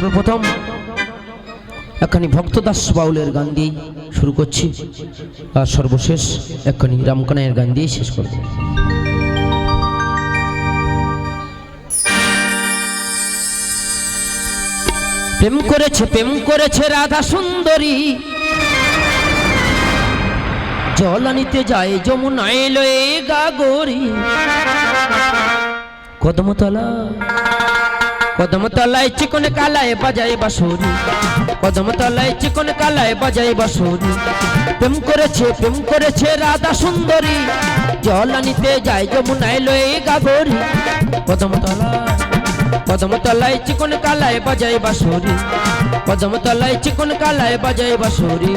সর্বপ্রথম একখানি ভক্তদাস বাউলের গান দিয়েই শুরু করছি আর সর্বশেষ একখানি রামকানাইয়ের গান দিয়েই শেষ করব। প্রেম করেছে প্রেম করেছে রাধা সুন্দরী। জল আনিতে যায়, যমুনায় লয়ে গাগরি কদমতলা কদমতলায় চিকন কালায় বাজায় বাসুরি কদমতলায় চিকন কালায় বাজায় বাসুরি প্রেম করেছে প্রেম করেছে রাধা সুন্দরী। জল আনিতে যায় যমুনায় লয়ে গাগরি কদমতলা কদমতলায় চিকন কালায় বাজায় বাসুরি কদমতলায় চিকন কালায় বাজায় বাসুরি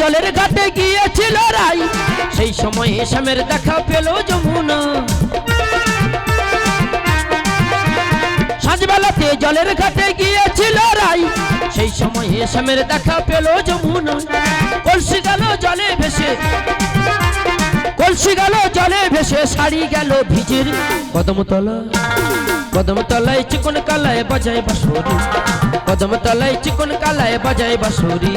জলের ঘাটে গিয়েছিল রাই। সেই সময় শ্যামের দেখা পেল যমুনা। সাঁঝবেলাতে জলের ঘাটে গিয়েছিল রাই। সেই সময় শ্যামের দেখা পেল যমুনা। কলসি গেল জলে ভেসে। কলসি গেল জলে ভেসে শাড়ি গেল ভিজির। কদমতলা কদমতলায় চিকন কালায় বাজায় বাসুরি কদমতলায় চিকন কালায় বাজায় বাসুরি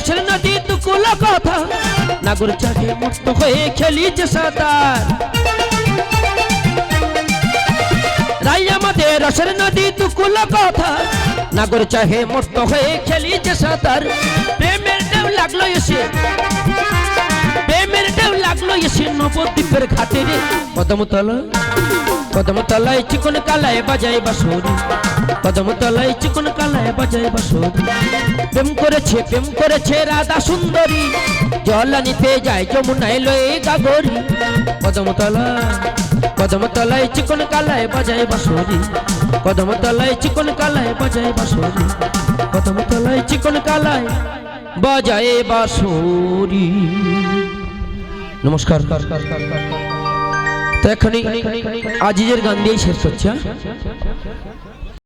রসের নদী তুকুল কথা। নাগর চাকে মুক্ত হয়ে খেলিছে সাঁতার। রাই আমাদের রসের নদী তুকুল কথা। নাগর চাহে মস্ত হয়ে খেলিছে সাঁতার। প্রেমের দেব লাগল এসে। লাগল এসে নবদ্বীপের ঘাটে রে। কদমতলা কদমতলায় চিকন কালায় বাজায় বাসুরি কদমতলায় চিকন কালায় বাজায় বাসুরি প্রেম করেছে প্রেম করেছে রাধা সুন্দরী। জল আনিতে যায় যমুনায় লয়ে গাগরি। কদমতলা কদমতলায় চিকন কালায় বাজায় বাসুরি কদমতলায় চিকন কালায় বাজায় বাসুরি কদমতলায় চিকন কালায় বাজায় বাসুরি নমস্কার তো এখানে আজিজের গান দিয়েই শেষ হচ্ছে হ্যাঁ?